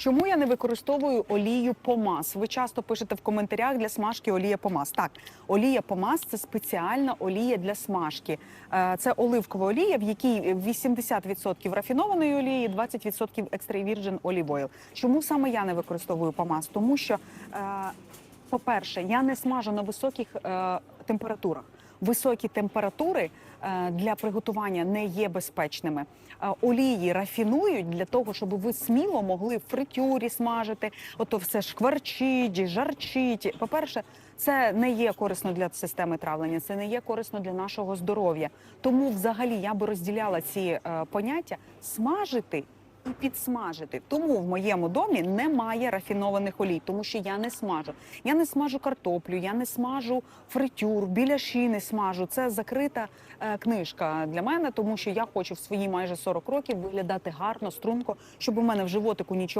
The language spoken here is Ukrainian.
Чому я не використовую олію помаз? Ви часто пишете в коментарях для смажки олія помаз. Так, олія помаз це спеціальна олія для смажки. Е, Це оливкова олія, в якій 80% рафінованої олії, 20% extra virgin olive oil. Чому саме я не використовую помаз? Тому що, е, по-перше, я не смажу на високих е, температурах. Високі температури е, для приготування не є безпечними. Е, Олії рафінують для того, щоб ви сміло могли в фритюрі смажити. Ото все шкварчить, жарчить. По-перше, це не є корисно для системи травлення, це не є корисно для нашого здоров'я. Тому, взагалі, я би розділяла ці е, поняття смажити і підсмажити. Тому в моєму домі немає рафінованих олій, тому що я не смажу. Я не смажу картоплю, я не смажу фритюр, біляші не смажу. Це закрита е, книжка для мене, тому що я хочу в свої майже 40 років виглядати гарно, струнко, щоб у мене в животику нічого.